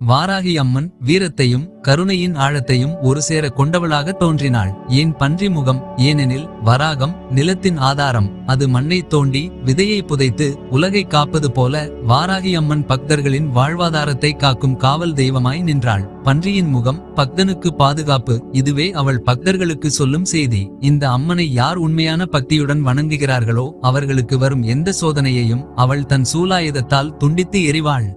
வாராகி அம்மன் வீரத்தையும் கருணையின் ஆழத்தையும் ஒரு சேர கொண்டவளாக தோன்றினாள். ஏன் பன்றி முகம் ஏனெனில் வராகம் நிலத்தின் ஆதாரம். அது மண்ணை தோண்டி விதையை புதைத்து உலகை காப்பது போல வாராகி அம்மன் பக்தர்களின் வாழ்வாதாரத்தை காக்கும் காவல் தெய்வமாய் நின்றாள். பன்றியின் முகம் பக்தனுக்கு பாதுகாப்பு இதுவே அவள் பக்தர்களுக்கு சொல்லும் செய்தி. இந்த அம்மனை யார் உண்மையான பக்தியுடன் வணங்குகிறார்களோ அவர்களுக்கு வரும் எந்த சோதனையையும் அவள் தன் சூலாயுதத்தால் துண்டித்து எறிவாள்.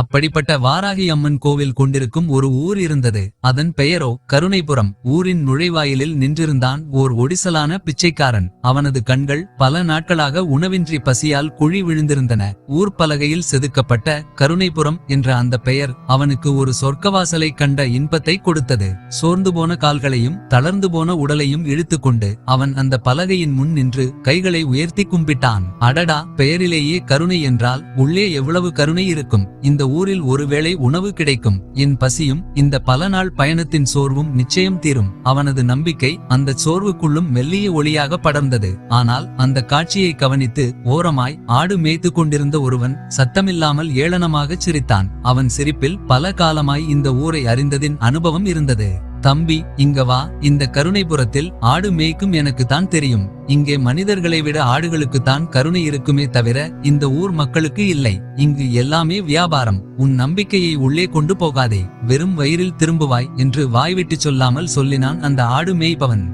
அப்படிப்பட்ட வாராகி அம்மன் கோவில் கொண்டிருக்கும் ஒரு ஊர் இருந்தது. அதன் பெயரோ கருணைபுரம். ஊரின் நுழைவாயிலில் நின்றிருந்தான் ஓர் ஒடிசலான பிச்சைக்காரன். அவனது கண்கள் பல நாட்களாக உணவின்றி பசியால் குழி விழுந்திருந்தன. ஊர் பலகையில் செதுக்கப்பட்ட கருணைபுரம் என்ற அந்த பெயர் அவனுக்கு ஒரு சொர்க்கவாசலை கண்ட இன்பத்தை கொடுத்தது. சோர்ந்து போன கால்களையும் தளர்ந்து போன உடலையும் இழுத்துக்கொண்டு அவன் அந்த பலகையின் முன் நின்று கைகளை உயர்த்தி கும்பிட்டான். அடடா பெயரிலேயே கருணை என்றால் உள்ளே எவ்வளவு கருணை இருக்கும்? இந்த ஊரில் ஒருவேளை உணவு கிடைக்கும். என் பசியும் இந்த பல நாள் பயணத்தின் சோர்வும் நிச்சயம் தீரும். அவனது நம்பிக்கை அந்த சோர்வுக்குள்ளும் மெல்லிய ஒளியாக படர்ந்தது. ஆனால் அந்த காட்சியை கவனித்து ஓரமாய் ஆடு மேய்த்து கொண்டிருந்த ஒருவன் சத்தமில்லாமல் ஏளனமாக சிரித்தான். அவன் சிரிப்பில் பல காலமாய் இந்த ஊரை அறிந்ததின் அனுபவம் இருந்தது. தம்பி இங்க வா. இந்த கருணைபுரத்தில் ஆடு மேய்க்கும் எனக்கு தான் தெரியும். இங்கே மனிதர்களை விட ஆடுகளுக்கு தான் கருணை இருக்குமே தவிர இந்த ஊர் மக்களுக்கு இல்லை. இங்கு எல்லாமே வியாபாரம். உன் நம்பிக்கையை உள்ளே கொண்டு போகாதே. வெறும் வயிறில் திரும்புவாய் என்று வாய்விட்டு சொல்லாமல் சொல்லினான் அந்த ஆடு மேய்ப்பவன்.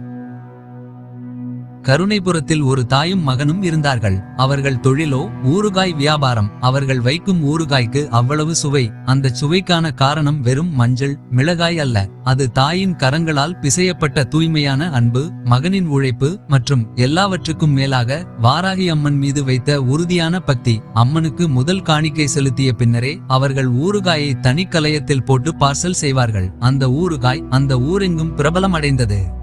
கருணைபுரத்தில் ஒரு தாயும் மகனும் இருந்தார்கள். அவர்கள் தொழிலோ ஊறுகாய் வியாபாரம் அவர்கள் வைக்கும் ஊறுகாய்க்கு அவ்வளவு சுவை. அந்த சுவைக்கான காரணம் வெறும் மஞ்சள் மிளகாய் அல்ல. அது தாயின் கரங்களால் பிசையப்பட்ட தூய்மையான அன்பு மகனின் உழைப்பு மற்றும் எல்லாவற்றுக்கும் மேலாக வாராகி அம்மன் மீது வைத்த உறுதியான பக்தி. அம்மனுக்கு முதல் காணிக்கை செலுத்திய பின்னரே அவர்கள் ஊறுகாயை தனி கலயத்தில் போட்டு பார்சல் செய்வார்கள். அந்த ஊறுகாய் அந்த ஊரெங்கும் பிரபலம் அடைந்தது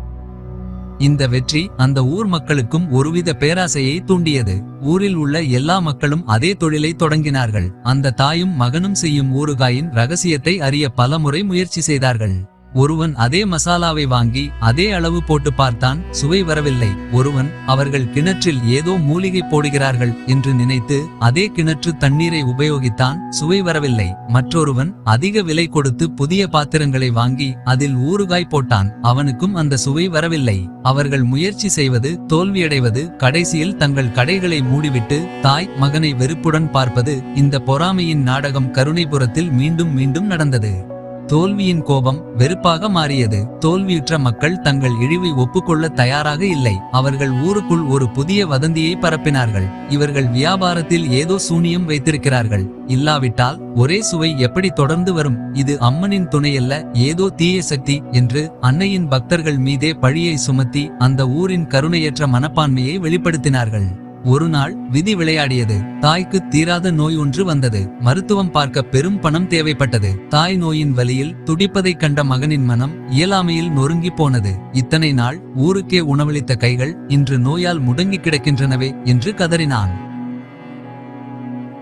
இந்த வெற்றி அந்த ஊர் மக்களுக்கும் ஒருவித பேராசையை தூண்டியது. ஊரில் உள்ள எல்லா மக்களும் அதே தொழிலை தொடங்கினார்கள். அந்த தாயும் மகனும் செய்யும் ஊறுகாயின் ரகசியத்தை அறிய பலமுறை முயற்சி செய்தார்கள். ஒருவன் அதே மசாலாவை வாங்கி அதே அளவு போட்டு பார்த்தான் சுவை வரவில்லை. ஒருவன் அவர்கள் கிணற்றில் ஏதோ மூலிகை போடுகிறார்கள் என்று நினைத்து அதே கிணற்று தண்ணீரை உபயோகித்தான் சுவை வரவில்லை. மற்றொருவன் அதிக விலை கொடுத்து புதிய பாத்திரங்களை வாங்கி அதில் ஊறுகாய் போட்டான். அவனுக்கும் அந்த சுவை வரவில்லை. அவர்கள் முயற்சி செய்வது தோல்வியடைவது கடைசியில் தங்கள் கடைகளை மூடிவிட்டு தாய் மகனை வெறுப்புடன் பார்ப்பது இந்த பொறாமையின் நாடகம் கருணைபுரத்தில் மீண்டும் மீண்டும் நடந்தது. தோல்வியின் கோபம் வெறுப்பாக மாறியது. தோல்வியுற்ற மக்கள் தங்கள் இழிவை ஒப்புக்கொள்ள தயாராக இல்லை. அவர்கள் ஊருக்குள் ஒரு புதிய வதந்தியை பரப்பினார்கள். இவர்கள் வியாபாரத்தில் ஏதோ சூனியம் வைத்திருக்கிறார்கள். இல்லாவிட்டால் ஒரே சுவை எப்படி தொடர்ந்து வரும்? இது அம்மனின் துணையல்ல ஏதோ தீய சக்தி என்று அன்னையின் பக்தர்கள் மீதே பழியை சுமத்தி அந்த ஊரின் கருணையற்ற மனப்பான்மையை வெளிப்படுத்தினார்கள். ஒரு நாள் விதி விளையாடியது. தாய்க்கு தீராத நோய் ஒன்று வந்தது. மருத்துவம் பார்க்க பெரும் பணம் தேவைப்பட்டது. தாய் நோயின் வலியில் துடிப்பதைக் கண்ட மகனின் மனம் இயலாமையில் நொறுங்கி போனது. இத்தனை நாள் ஊருக்கே உணவளித்த கைகள் இன்று நோயால் முடங்கி கிடக்கின்றனவே என்று கதறினான்.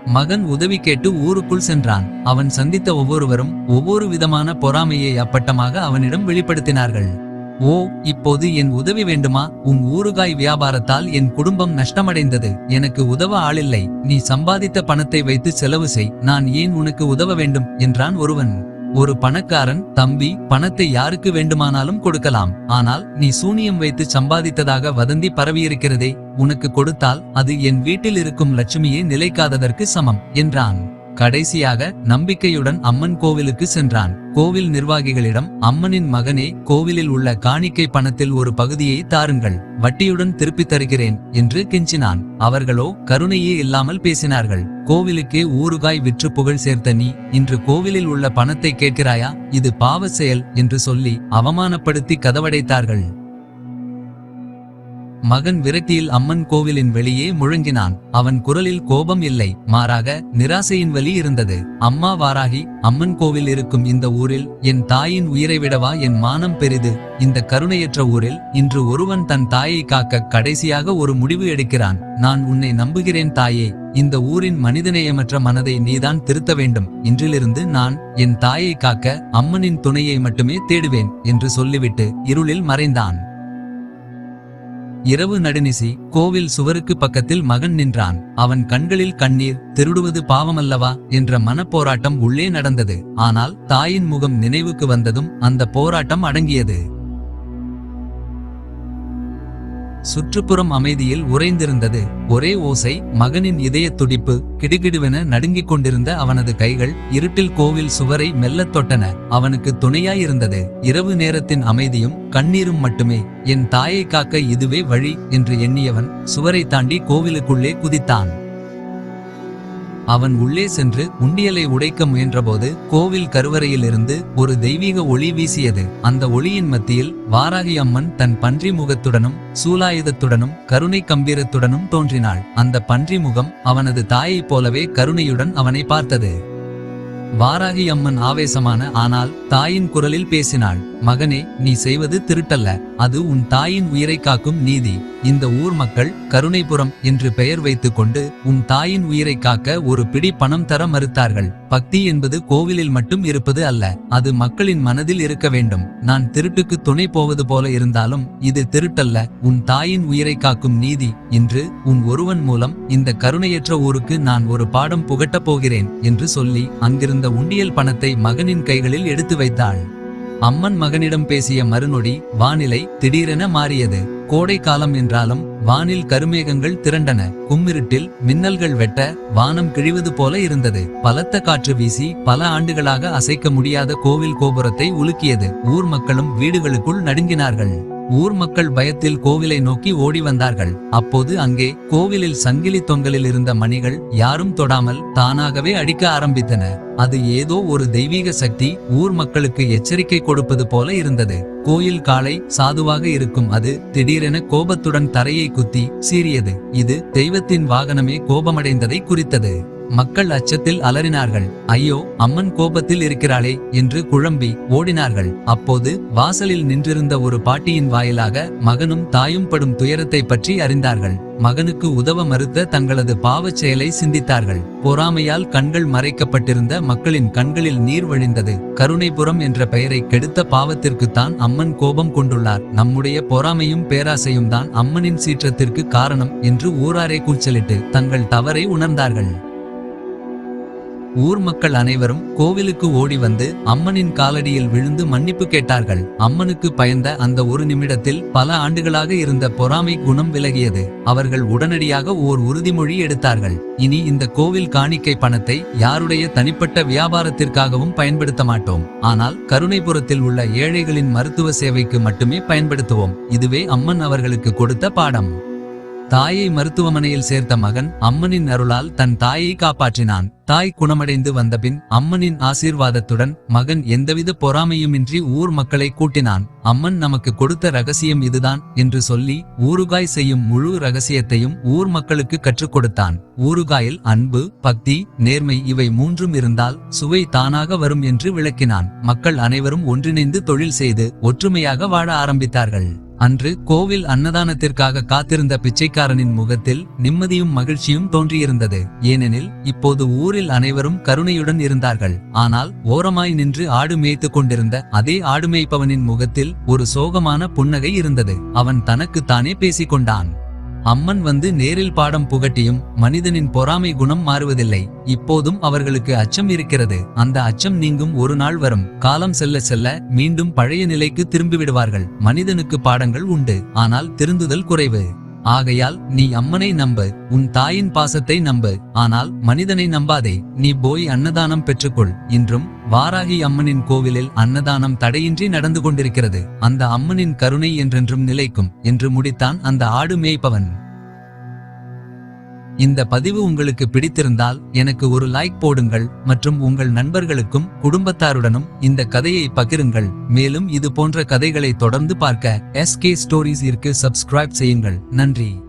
மகன் உதவி கேட்டு ஊருக்குள் சென்றான். அவன் சந்தித்த ஒவ்வொருவரும் ஒவ்வொரு விதமான பொறாமையை அப்பட்டமாக அவனிடம் வெளிப்படுத்தினார்கள். ஓ இப்போது என் உதவி வேண்டுமா? உன் ஊறுகாய் வியாபாரத்தால் என் குடும்பம் நஷ்டமடைந்தது. எனக்கு உதவ ஆளில்லை. நீ சம்பாதித்த பணத்தை வைத்து செலவு செய். நான் ஏன் உனக்கு உதவ வேண்டும்? என்றான் ஒருவன். ஒரு பணக்காரன் தம்பி பணத்தை யாருக்கு வேண்டுமானாலும் கொடுக்கலாம். ஆனால் நீ சூனியம் வைத்து சம்பாதித்ததாக வதந்தி பரவியிருக்கிறதே உனக்கு கொடுத்தால் அது என் வீட்டில் இருக்கும் லட்சுமியே நிலைக்காததற்கு சமம் என்றான். கடைசியாக நம்பிக்கையுடன் அம்மன் கோவிலுக்கு சென்றான். கோவில் நிர்வாகிகளிடம் அம்மனின் மகனே கோவிலில் உள்ள காணிக்கை பணத்தில் ஒரு பகுதியை தாருங்கள் வட்டியுடன் திருப்பித் தருகிறேன் என்று கெஞ்சினான். அவர்களோ கருணையே இல்லாமல் பேசினார்கள். கோவிலுக்கே ஊறுகாய் விற்று புகழ் சேர்த்த நீ இன்று கோவிலில் உள்ள பணத்தை கேட்கிறாயா? இது பாவ செயல் என்று சொல்லி அவமானப்படுத்தி கதவடைத்தார்கள். மகன் விரட்டியில் அம்மன் கோவிலின் வெளியே முழங்கினான். அவன் குரலில் கோபம் இல்லை. மாறாக நிராசையின் வலி இருந்தது. அம்மா வாராகி அம்மன் கோவில் இருக்கும் இந்த ஊரில் என் தாயின் உயிரை விடவா? என் மானம் பெரிது. இந்த கருணையற்ற ஊரில் இன்று ஒருவன் தன் தாயை காக்க கடைசியாக ஒரு முடிவு எடுக்கிறான். நான் உன்னை நம்புகிறேன் தாயே. இந்த ஊரின் மனிதநேயமற்ற மனதை நீதான் திருத்த வேண்டும். இன்றிலிருந்து நான் என் தாயை காக்க அம்மனின் துணையை மட்டுமே தேடுவேன் என்று சொல்லிவிட்டு இருளில் மறைந்தான். இரவு நடுநிசி கோவில் சுவருக்கு பக்கத்தில் மகன் நின்றான். அவன் கண்களில் கண்ணீர் திருடுவது பாவமல்லவா என்ற மனப்போராட்டம் உள்ளே நடந்தது. ஆனால் தாயின் முகம் நினைவுக்கு வந்ததும் அந்த போராட்டம் அடங்கியது. சுற்றுப்புறம் அமைதியில் உறைந்திருந்தது. ஒரே ஓசை மகனின் இதயத் துடிப்பு கிடுகிடுவென நடுங்கிக் கொண்டிருந்த அவனது கைகள் இருட்டில் கோவில் சுவரை மெல்லத் தொட்டன. அவனுக்கு துணையாயிருந்தது. இரவு நேரத்தின் அமைதியும் கண்ணீரும் மட்டுமே. என் தாயை காக்க இதுவே வழி என்று எண்ணியவன் சுவரை தாண்டி கோவிலுக்குள்ளே குதித்தான். அவன் உள்ளே சென்று உண்டியலை உடைக்க முயன்றபோது கோவில் கருவறையிலிருந்து ஒரு தெய்வீக ஒளி வீசியது. அந்த ஒளியின் மத்தியில் வாராகி அம்மன் தன் பன்றி முகத்துடனும் சூலாயுதத்துடனும் கருணை கம்பீரத்துடனும் தோன்றினாள். அந்த பன்றி முகம் அவனது தாயைப் போலவே கருணையுடன் அவனை பார்த்தது. வாராகி அம்மன் ஆவேசமான ஆனால் தாயின் குரலில் பேசினாள் மகனே நீ செய்வது திருட்டல்ல அது உன் தாயின் உயிரை காக்கும் நீதி. இந்த ஊர் மக்கள் கருணைபுரம் என்று பெயர் வைத்துக் கொண்டு உன் தாயின் உயிரை காக்க ஒரு பிடி பணம் தர மறுத்தார்கள். பக்தி என்பது கோவிலில் மட்டும் இருப்பது அல்ல அது மக்களின் மனதில் இருக்க வேண்டும். நான் திருட்டுக்கு துணை போவது போல இருந்தாலும் இது திருட்டல்ல உன் தாயின் உயிரை காக்கும் நீதி. இன்று உன் ஒருவன் மூலம் இந்த கருணையற்ற ஊருக்கு நான் ஒரு பாடம் புகட்டப் போகிறேன் என்று சொல்லி அங்கிருந்த உண்டியல் பணத்தை மகனின் கைகளில் எடுத்து வைத்தாள். அம்மன் மகனிடம் பேசிய மறுநொடி வானிலை திடீரென மாறியது. கோடை காலம் என்றாலும் வானில் கருமேகங்கள் திரண்டன. கும்மிருட்டில் மின்னல்கள் வெட்ட வானம் கிழிவது போல இருந்தது. பலத்த காற்று வீசி பல ஆண்டுகளாக அசைக்க முடியாத கோவில் கோபுரத்தை உலுக்கியது. ஊர் மக்களும் வீடுகளுக்குள் நடுங்கினார்கள். ஊர் மக்கள் பயத்தில் கோவிலை நோக்கி ஓடி வந்தார்கள். அப்போது அங்கே கோவிலில் சங்கிலி தொங்கலில் இருந்த மணிகள் யாரும் தொடாமல் தானாகவே அடிக்க ஆரம்பித்தன. அது ஏதோ ஒரு தெய்வீக சக்தி ஊர் மக்களுக்கு எச்சரிக்கை கொடுப்பது போல இருந்தது. கோயில் காலை சாதுவாக இருக்கும் அது திடீரென கோபத்துடன் தரையை குத்தி சீறியது. இது தெய்வத்தின் வாகனமே கோபமடைந்ததை குறித்தது. மக்கள் அச்சத்தில் அலறினார்கள். ஐயோ அம்மன் கோபத்தில் இருக்கிறாளே என்று குழம்பி ஓடினார்கள். அப்போது வாசலில் நின்றிருந்த ஒரு பாட்டியின் வாயிலாக மகனும் தாயும் படும் துயரத்தை பற்றி அறிந்தார்கள். மகனுக்கு உதவ மறுத்த தங்களது பாவச் செயலை சிந்தித்தார்கள். பொறாமையால் கண்கள் மறைக்கப்பட்டிருந்த மக்களின் கண்களில் நீர் வழிந்தது. கருணைபுரம் என்ற பெயரை கெடுத்த பாவத்திற்குத்தான் அம்மன் கோபம் கொண்டுள்ளார். நம்முடைய பொறாமையும் பேராசையும் தான் அம்மனின் சீற்றத்திற்கு காரணம் என்று ஊராரே கூச்சலிட்டு தங்கள் தவறை உணர்ந்தார்கள். ஊர் மக்கள் அனைவரும் கோவிலுக்கு ஓடி வந்து அம்மனின் காலடியில் விழுந்து மன்னிப்பு கேட்டார்கள். அம்மனுக்கு பயந்த அந்த ஒரு நிமிடத்தில் பல ஆண்டுகளாக இருந்த பொறாமை குணம் விலகியது. அவர்கள் உடனடியாக ஓர் உறுதிமொழி எடுத்தார்கள். இனி இந்த கோவில் காணிக்கை பணத்தை யாருடைய தனிப்பட்ட வியாபாரத்திற்காகவும் பயன்படுத்த மாட்டோம். ஆனால் கருணைபுரத்தில் உள்ள ஏழைகளின் மருத்துவ சேவைக்கு மட்டுமே பயன்படுத்துவோம். இதுவே அம்மன் அவர்களுக்கு கொடுத்த பாடம். தாயை மருத்துவமனையில் சேர்த்த மகன் அம்மனின் அருளால் தன் தாயை காப்பாற்றினான். தாய் குணமடைந்து வந்தபின் அம்மனின் ஆசீர்வாதத்துடன் மகன் எந்தவித பொறாமையுமின்றி ஊர் மக்களை கூட்டினான். அம்மன் நமக்கு கொடுத்த ரகசியம் இதுதான் என்று சொல்லி ஊறுகாய் செய்யும் முழு ரகசியத்தையும் ஊர் மக்களுக்கு கற்றுக் கொடுத்தான். ஊறுகாயில் அன்பு பக்தி நேர்மை இவை மூன்றும் இருந்தால் சுவை தானாக வரும் என்று விளக்கினான். மக்கள் அனைவரும் ஒன்றிணைந்து தொழில் செய்து ஒற்றுமையாக வாழ ஆரம்பித்தார்கள். அன்று கோவில் அன்னதானத்திற்காக காத்திருந்த பிச்சைக்காரனின் முகத்தில் நிம்மதியும் மகிழ்ச்சியும் தோன்றியிருந்தது. ஏனெனில் இப்போது ஊரில் அனைவரும் கருணையுடன் இருந்தார்கள். ஆனால் ஓரமாய் நின்று ஆடு மேய்த்து கொண்டிருந்த அதே ஆடு மேய்ப்பவனின் முகத்தில் ஒரு சோகமான புன்னகை இருந்தது. அவன் தனக்குத்தானே பேசிக் கொண்டான். அம்மன் வந்து நேரில் பாடம் புகட்டியும் மனிதனின் பொறாமை குணம் மாறுவதில்லை. இப்போதும் அவர்களுக்கு அச்சம் இருக்கிறது. அந்த அச்சம் நீங்கும் ஒரு நாள் வரும். காலம் செல்ல செல்ல மீண்டும் பழைய நிலைக்கு திரும்பிவிடுவார்கள். மனிதனுக்கு பாடங்கள் உண்டு. ஆனால் திருந்துதல் குறைவு. ஆகையால் நீ அம்மனை நம்பு உன் தாயின் பாசத்தை நம்பு ஆனால் மனிதனை நம்பாதே நீ போய் அன்னதானம் பெற்றுக்கொள் இன்றும் வாராகி அம்மனின் கோவிலில் அன்னதானம் தடையின்றி நடந்து கொண்டிருக்கிறது அந்த அம்மனின் கருணை என்றென்றும் நிலைக்கும் என்று முடித்தான் அந்த ஆடு மேய்ப்பவன். இந்த பதிவு உங்களுக்கு பிடித்திருந்தால் எனக்கு ஒரு லைக் போடுங்கள் மற்றும் உங்கள் நண்பர்களுக்கும் குடும்பத்தாருடனும் இந்த கதையை பகிருங்கள். மேலும் இது போன்ற கதைகளை தொடர்ந்து பார்க்க எஸ்கே ஸ்டோரிஸ் இருக்கு சப்ஸ்கிரைப் செய்யுங்கள். நன்றி.